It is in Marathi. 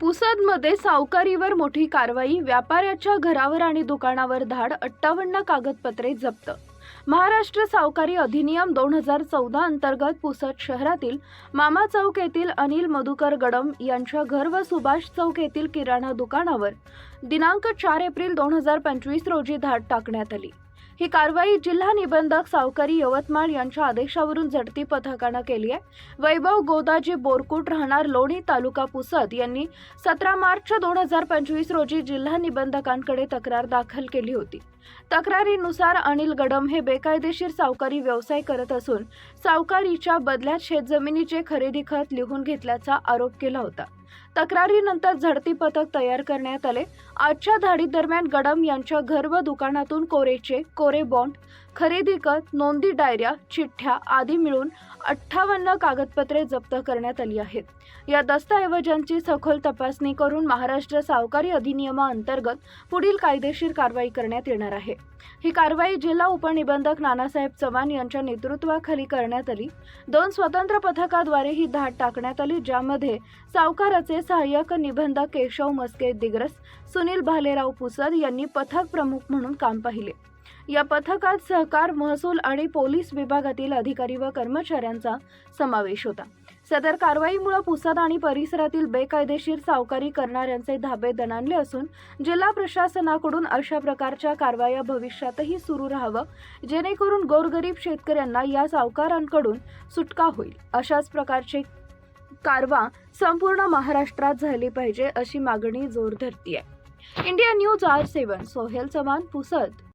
पुसदमध्ये सावकारीवर मोठी कारवाई व्यापाऱ्याच्या घरावर आणि दुकानावर धाड अठ्ठावन्न कागदपत्रे जप्त. महाराष्ट्र सावकारी अधिनियम दोन हजार चौदा अंतर्गत पुसद शहरातील मामा चौक येथील अनिल मधुकर गडम यांच्या घर व सुभाष चौक येथील किराणा दुकानावर दिनांक चार एप्रिल दोन हजार पंचवीस रोजी धाड टाकण्यात आली. ही कारवाई जिल्हा निबंधक सावकारी यवतमाळ यांच्या आदेशावरून झडती पथकानं केली आहे. वैभव गोदाजी बोरकुट राहणार लोणी तालुका पुसद यांनी सतरा मार्च दोन हजार पंचवीस रोजी जिल्हा निबंधकांकडे तक्रार दाखल केली होती. तक्रारीनुसार अनिल गडम हे बेकायदेशीर सावकारी व्यवसाय करत असून सावकारीच्या बदल्यात शेतजमिनीचे खरेदी खत लिहून घेतल्याचा आरोप केला होता. तक्रारीनंतर झडती पथक तयार करण्यात आले. आजच्या धाडी दरम्यान गडम यांच्या घर व दुकानातून कोरेचे कोरे बॉन्ड खरेदी कर नोंदी डायऱ्या चिठ्ठ्या आदी मिळून अठ्ठावन्न कागदपत्रे जप्त करण्यात आली आहेत. या दस्तऐवजांची सखोल तपासणी करून महाराष्ट्र सावकारी अधिनियमाअंतर्गत पुढील कायदेशीर कारवाई करण्यात येणार आहे. ही कारवाई जिल्हा उपनिबंधक नानासाहेब चव्हाण यांच्या नेतृत्वाखाली करण्यात आली. दोन स्वतंत्र पथकाद्वारे ही धाड टाकण्यात आली ज्यामध्ये सावकाराचे सहाय्यक निबंधक केशव मस्के दिग्रस सुनील भालेराव पुसद यांनी पथक प्रमुख म्हणून काम पाहिले. या पथकात सहकार महसूल आणि पोलीस विभागातील अधिकारी व कर्मचाऱ्यांचा समावेश होता. सदर कारवाईमुळे पुसद आणि परिसरातील बेकायदेशीर सावकारी करणाऱ्यांचे धाबे दणाणले असून जिल्हा प्रशासनाकडून अशा प्रकारच्या कारवाया भविष्यातही सुरू राहावं जेणेकरून गोरगरीब शेतकऱ्यांना या सावकारांकडून सुटका होईल. अशाच प्रकारचे कारवा संपूर्ण महाराष्ट्रात झाली पाहिजे अशी मागणी जोर आहे India news R seven Sohail Chavan Pusad.